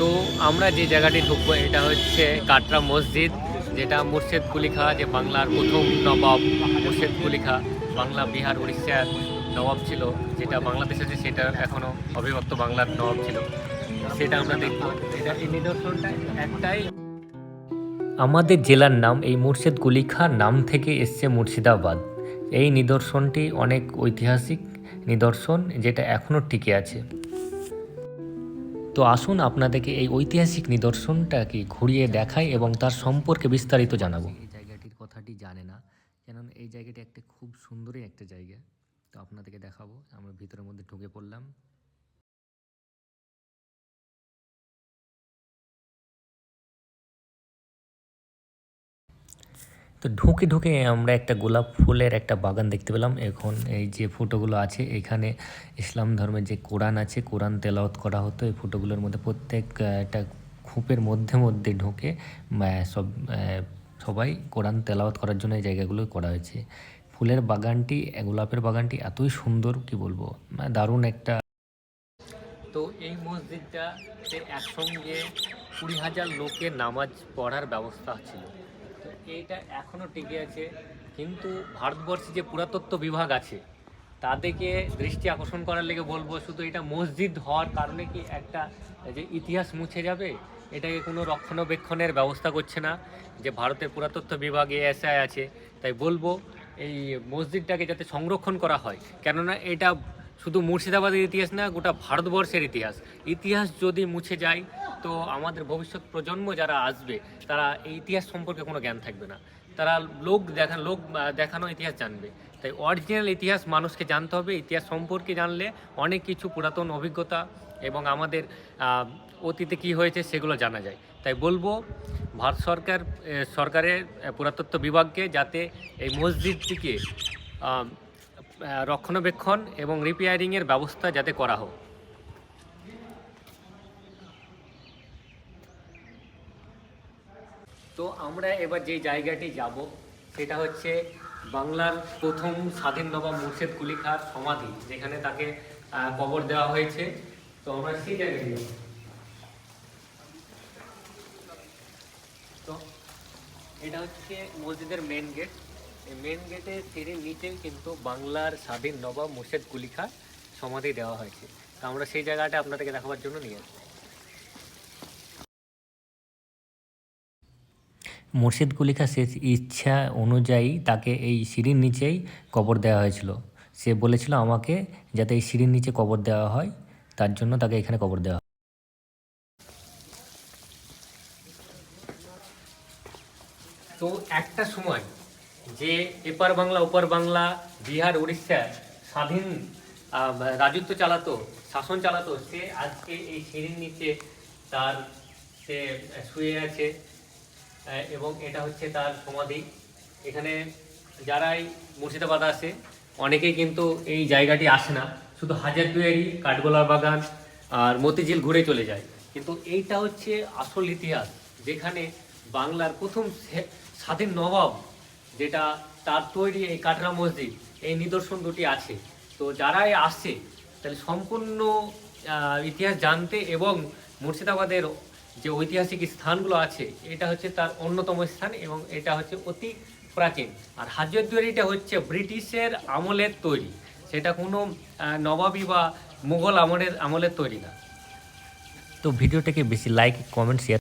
তো আমরা যে জায়গাটি ঢুকবো, এটা হচ্ছে কাটরা মসজিদ, যেটা মুর্শেদ কুলি খা যে বাংলার প্রথম নবাব মুর্শেদ কুলি খা বাংলা, বিহার উড়িষ্যার নবাব ছিল, যেটা বাংলাদেশে যে সেটা এখনও অবিভক্ত বাংলার নবাব ছিল। সেটা আমরা দেখব। এটা এই নিদর্শনটা একটাই। আমাদের জেলার নাম, এই মুর্শেদ কুলি খা নাম থেকে এসছে মুর্শিদাবাদ। এই নিদর্শনটি অনেক ঐতিহাসিক নিদর্শন, যেটা এখনও টিকে আছে। তো আসুন আপনাদেরকে এই ঐতিহাসিক নিদর্শনটাকে ঘুরিয়ে দেখাই এবং তার সম্পর্কে বিস্তারিত জানাব। এই জায়গাটির কথাটি জানে না কেন এই জায়গাটি একটা খুব সুন্দরই একটা জায়গা। তো আপনাদেরকে দেখাবো, আমরা ভিতরের মধ্যে ঢুকে পড়লাম। তো ঢুকে ঢুকে আমরা একটা গোলাপ ফুলের একটা বাগান দেখতে পেলাম। এখন এই যে ফটোগুলো আছে, এখানে ইসলাম ধর্মের যে কোরআন আছে, কোরআন তেলাওয়াত করা হতো। এই ফটোগুলোর মধ্যে প্রত্যেক একটা খুপের মধ্যে মধ্যে ঢুকে সব সবাই কোরআন তেলাওয়াত করার জন্য এই জায়গাগুলো করা হয়েছে। ফুলের বাগানটি, গোলাপের বাগানটি এতই সুন্দর, কি বলব? মানে দারুণ একটা তো এই মসজিদটাতে একসঙ্গে কুড়ি হাজার লোকের নামাজ পড়ার ব্যবস্থা ছিল। এইটা এখনও টিকে আছে। কিন্তু ভারতবর্ষে যে পুরাতত্ত্ব বিভাগ আছে, তাদেরকে দৃষ্টি আকর্ষণ করার লেগে বলব, শুধু এটা মসজিদ হওয়ার কারণে কি একটা যে ইতিহাস মুছে যাবে, এটাকে কোনো রক্ষণাবেক্ষণের ব্যবস্থা করছে না, যে ভারতের পুরাতত্ত্ব বিভাগ এএসআই আছে। তাই বলব, এই মসজিদটাকে যাতে সংরক্ষণ করা হয়, কেননা এটা শুধু মুর্শিদাবাদের ইতিহাস না, গোটা ভারতবর্ষের ইতিহাস। ইতিহাস যদি মুছে যায় তো আমাদের ভবিষ্যৎ প্রজন্ম যারা আসবে, তারা এই ইতিহাস সম্পর্কে কোনো জ্ঞান থাকবে না। তারা লোক দেখা, লোক দেখানো ইতিহাস জানবে। তাই অরিজিনাল ইতিহাস মানুষকে জানতে হবে, ইতিহাস সম্পর্কে জানলে অনেক কিছু পুরাতন অভিজ্ঞতা এবং আমাদের অতীতে কি হয়েছে সেগুলো জানা যায়। তাই বলব, ভারত সরকার সরকারের পুরাতত্ত্ব বিভাগকে যাতে এই মসজিদটিকে রক্ষণাবেক্ষণ এবং রিপেয়ারিংয়ের ব্যবস্থা যাতে করা হোক। তো আমরা এবার যে জায়গাটি যাব, সেটা হচ্ছে বাংলার প্রথম স্বাধীন নবাব মুর্শেদ কুলি খাঁর সমাধি, যেখানে তাকে কবর দেওয়া হয়েছে। তো আমরা সেই জায়গায় তো এটা হচ্ছে মসজিদের মেন গেট মেন গেটে সিঁড়ির নিচেই কিন্তু বাংলার স্বাধীন নবাব মুর্শেদ কুলি খাঁ সমাধি দেওয়া হয়েছে। তো আমরা সেই জায়গাটা আপনাদেরকে দেখাবার জন্য নিয়ে আসব মুর্শিদ কুলিখা শেষ ইচ্ছা অনুযায়ী তাকে এই সিঁড়ির নিচেই কবর দেওয়া হয়েছিল সে বলেছিল আমাকে যাতে এই সিঁড়ির নিচে কবর দেওয়া হয়, তার জন্য তাকে এখানে কবর দেওয়া। তো একটা সময় যে এপার বাংলা, ওপার বাংলা, বিহার, উড়িষ্যা স্বাধীন রাজত্ব চালাতো, শাসন চালাতো, সে আজকে এই সিঁড়ির নিচে তার, সে শুয়ে আছে এবং এটা হচ্ছে তার সমাধি। এখানে যারাই মুর্শিদাবাদ আসে, অনেকেই কিন্তু এই জায়গাটি আসে না। শুধু হাজারদুয়ারি কাঠগোলার বাগান আর মতিঝিল ঘুরে চলে যায়। কিন্তু এইটা হচ্ছে আসল ইতিহাস, যেখানে বাংলার প্রথম স্বাধীন নবাব, যেটা তার তৈরি এই কাটরা মসজিদ, এই নিদর্শন দুটি আছে। তো যারাই আসছে তাহলে সম্পূর্ণ ইতিহাস জানতে এবং মুর্শিদাবাদের যে ঐতিহাসিক স্থানগুলো আছে, এটা হচ্ছে তার অন্যতম স্থান এবং এটা হচ্ছে অতি প্রাচীন। আর হাজারদুয়ারিটা হচ্ছে ব্রিটিশের আমলের তৈরি। সেটা কোনো নবাবী বা মুঘল আমলের আমলের তৈরি না। তো ভিডিওটাকে বেশি লাইক কমেন্ট শেয়ার